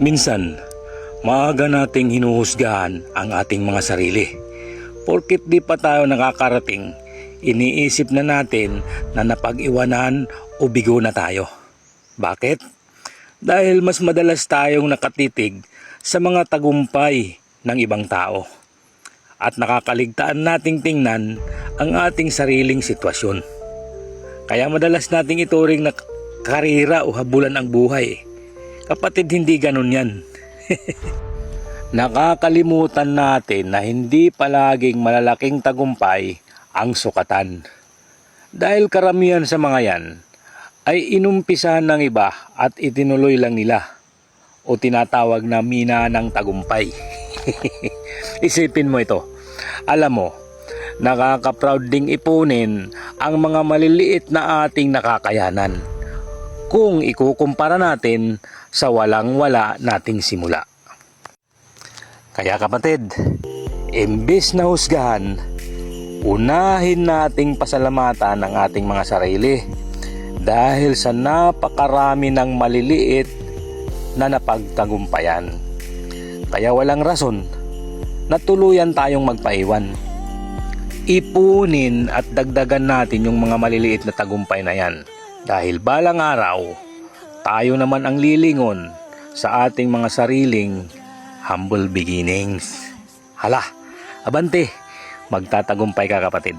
Minsan, maaga nating hinuhusgahan ang ating mga sarili. Porkit di pa tayo nakakarating, iniisip na natin na napag-iwanan o bigo na tayo. Bakit? Dahil mas madalas tayong nakatitig sa mga tagumpay ng ibang tao. At nakakaligtaan nating tingnan ang ating sariling sitwasyon. Kaya madalas nating ituring na karira o habulan ang buhay. Kapatid, hindi ganun yan. Nakakalimutan natin na hindi palaging malalaking tagumpay ang sukatan. Dahil karamihan sa mga yan ay inumpisahan ng iba at itinuloy lang nila o tinatawag na mina ng tagumpay. Isipin mo ito. Alam mo, nakaka-proud ding ipunin ang mga maliliit na ating nakakayanan kung ikukumpara natin sa walang-wala nating simula. Kaya kapatid, imbis na husgahan, unahin nating pasalamatan ang ating mga sarili dahil sa napakarami ng maliliit na napagtagumpayan. Kaya walang rason na tuluyan tayong magpaiwan. Ipunin at dagdagan natin yung mga maliliit na tagumpay na yan dahil balang araw, tayo naman ang lilingon sa ating mga sariling humble beginnings. Hala, abante, magtatagumpay ka kapatid.